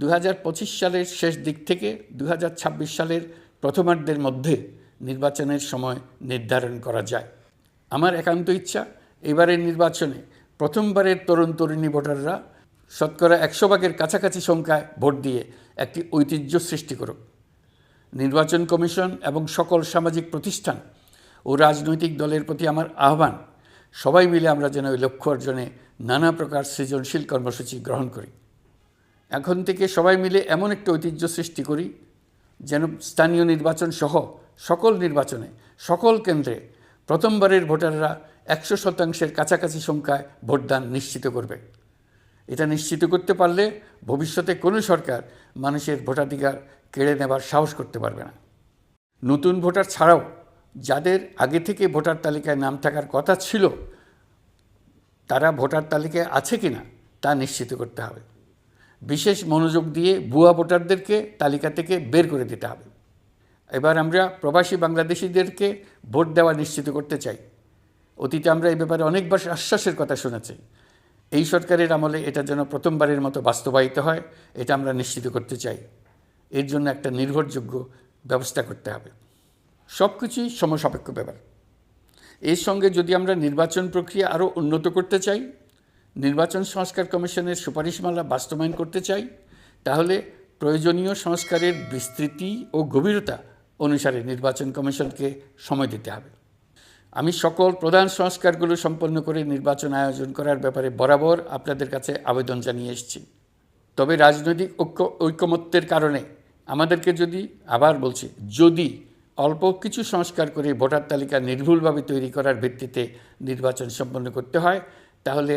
দু হাজার পঁচিশ সালের শেষ দিক থেকে দু হাজার ছাব্বিশ সালের প্রথমার্ধের মধ্যে নির্বাচনের সময় নির্ধারণ করা যায়। আমার একান্ত ইচ্ছা, এবারের নির্বাচনে প্রথমবারের তরুণ তরুণী ভোটাররা শতকরা একশো ভাগের কাছাকাছি সংখ্যায় ভোট দিয়ে একটি ঐতিহ্য সৃষ্টি করুক। নির্বাচন কমিশন এবং সকল সামাজিক প্রতিষ্ঠান ও রাজনৈতিক দলের প্রতি আমার আহ্বান, সবাই মিলে আমরা যেন ওই লক্ষ্য অর্জনে নানা প্রকার সৃজনশীল কর্মসূচি গ্রহণ করি। এখন থেকে সবাই মিলে এমন একটা ঐতিহ্য সৃষ্টি করি, যেন স্থানীয় নির্বাচন সহ সকল নির্বাচনে, সকল কেন্দ্রে প্রথমবারের ভোটাররা একশো শতাংশের কাছাকাছি সংখ্যায় ভোটদান নিশ্চিত করবে। এটা নিশ্চিত করতে পারলে ভবিষ্যতে কোনো সরকার মানুষের ভোটাধিকার কেড়ে নেবার সাহস করতে পারবে না। নতুন ভোটার ছাড়াও যাদের আগে থেকে ভোটার তালিকায় নাম থাকার কথা ছিল, তারা ভোটার তালিকায় আছে কি না তা নিশ্চিত করতে হবে। বিশেষ মনোযোগ দিয়ে ভুয়া ভোটারদেরকে তালিকা থেকে বের করে দিতে হবে। এবার আমরা প্রবাসী বাংলাদেশিদেরকে ভোট দেওয়া নিশ্চিত করতে চাই। অতীতে আমরা এই ব্যাপারে অনেকবার আশ্বাসের কথা শুনেছি। এই সরকারের আমলে এটা যেন প্রথমবারের মতো বাস্তবায়িত হয়, এটা আমরা নিশ্চিত করতে চাই। এর জন্য একটা নির্ভরযোগ্য ব্যবস্থা করতে হবে। সব কিছুই সমসাপেক্ষ ব্যাপার। এর সঙ্গে যদি আমরা নির্বাচন প্রক্রিয়া আরও উন্নত করতে চাই নির্বাচন সংস্কার কমিশনের সুপারিশমালা বাস্তবায়ন করতে চাই, তাহলে প্রয়োজনীয় সংস্কারের বিস্তৃতি ও গভীরতা অনুসারে নির্বাচন কমিশনকে সময় দিতে হবে। আমি সকল প্রধান সংস্কারগুলো সম্পন্ন করে নির্বাচন আয়োজন করার ব্যাপারে বরাবর আপনাদের কাছে আবেদন জানিয়ে এসেছি। তবে রাজনৈতিক ঐক্য ঐকমত্যের কারণে আমাদেরকে যদি, আবার বলছি, যদি অল্প কিছু সংস্কার করে ভোটার তালিকা নির্ভুলভাবে তৈরি করার ভিত্তিতে নির্বাচন সম্পন্ন করতে হয়, তাহলে